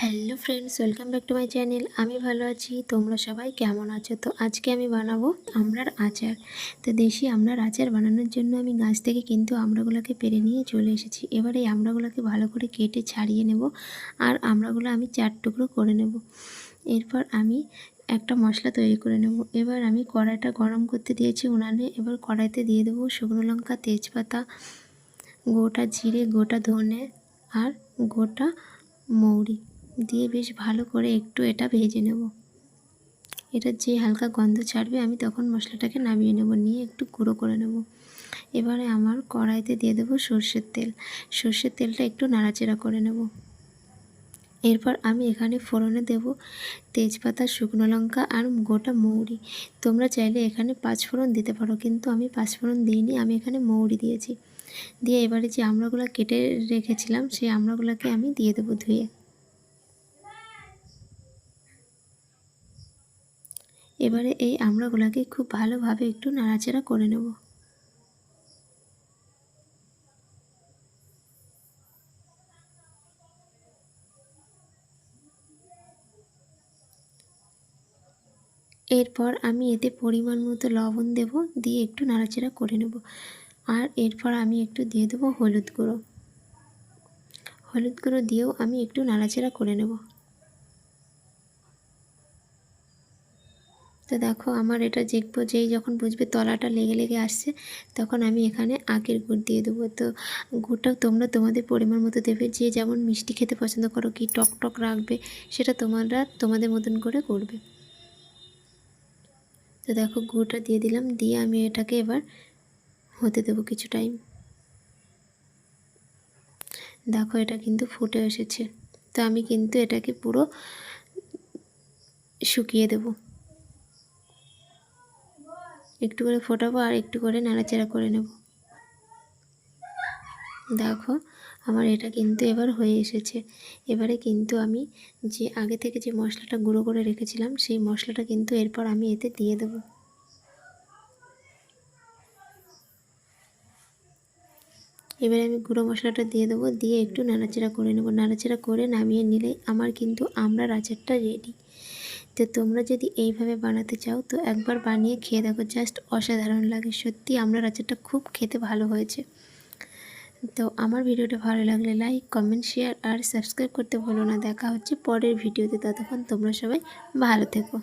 Hello friends, welcome back to my channel. আমি ভালো আছি, তোমরা সবাই কেমন আছো? তো আজকে আমি বানাবো আমড়ার আচার। তো দেশি আমড়ার আচার বানানোর জন্য আমি গাছ থেকে কিন্তু আমড়াগুলোকে পেরে নিয়ে চলে এসেছি। এবার এই আমড়াগুলোকে ভালো করে কেটে ছাড়িয়ে নেব আর আমড়াগুলো আমি চার টুকরো করে নেব। এরপর আমি একটা মশলা তৈরি করে নেব। এবার আমি কড়াইটা গরম করতে দিয়েছি উনানে। এবার কড়াইতে দিয়ে দেবো শুকনো লঙ্কা, তেজপাতা, গোটা জিরে, গোটা ধনে আর গোটা মৌরি। দিয়ে বেশ ভালো করে একটু এটা ভেজে নেব। এটা যে হালকা গন্ধ ছাড়বে, আমি তখন মশলাটাকে নামিয়ে নেব, নিয়ে একটু গুঁড়ো করে নেব। এবারে আমার কড়াইতে দিয়ে দেবো সর্ষের তেল। সর্ষের তেলটা একটু নাড়াচাড়া করে নেব। এরপর আমি এখানে ফোড়নে দেব তেজপাতা, শুকনো লঙ্কা আর গোটা মৌরি। তোমরা চাইলে এখানে পাঁচফোড়ন দিতে পারো, কিন্তু আমি পাঁচফোড়ন দিইনি, আমি এখানে মৌরি দিয়েছি। দিয়ে এবারে যে আমড়াগুলো কেটে রেখেছিলাম, সেই আমড়াগুলোকে আমি দিয়ে দেবো ধুয়ে। এবারে এই আমড়াগুলোকে খুব ভালোভাবে একটু নাড়াচাড়া করে নেব। এরপর আমি এতে পরিমাণ মতো লবণ দেব, দিয়ে একটু নাড়াচাড়া করে নেব। আর এরপর আমি একটু দিয়ে দেবো হলুদ গুঁড়ো। হলুদ গুঁড়ো দিয়েও আমি একটু নাড়াচাড়া করে নেব। তো দেখো আমার এটা দেখব, যেই যখন বুঝবে তলাটা লেগে লেগে আসছে, তখন আমি এখানে আগের গুড় দিয়ে দেবো। তো গুড়টাও তোমরা তোমাদের পরিমাণ মতো দেবে, যে যেমন মিষ্টি খেতে পছন্দ করো কি টক টক রাখবে, সেটা তোমরা তোমাদের মতন করে করবে। তো দেখো গুড়টা দিয়ে দিলাম, দিয়ে আমি এটাকে এবার হতে দেবো কিছু টাইম দেখো এটা কিন্তু ফুটে এসেছে, তো আমি কিন্তু এটাকে পুরো শুকিয়ে দেবো। একটু করে ফোটাবো আর একটু করে নাড়াচাড়া করে নেব। দেখো, আমার এটা কিন্তু এবার হয়ে এসেছে। এবারে কিন্তু আমি যে আগে থেকে যে মশলাটা গুঁড়ো করে রেখেছিলাম, সেই মশলাটা কিন্তু এরপর আমি এতে দিয়ে দেব। এবারে আমি গুঁড়ো মশলাটা দিয়ে দেবো, দিয়ে একটু নাড়াচাড়া করে নেব। নাড়াচাড়া করে নামিয়ে নিলে আমার কিন্তু আমড়ার আচারটা রেডি তো তোমরা যদি এইভাবে বানাতে চাও, তো একবার বানিয়ে খেয়ে দেখো জাস্ট অসাধারণ লাগে। সত্যি আমরা আচারটা খুব খেতে ভালো হয়েছে। তো আমার ভিডিওটা ভালো লাগলে লাইক কমেন্ট শেয়ার আর সাবস্ক্রাইব করতে ভুলো না। দেখা হচ্ছে পরের ভিডিওতে। ততক্ষণ তোমরা সবাই ভালো থেকো।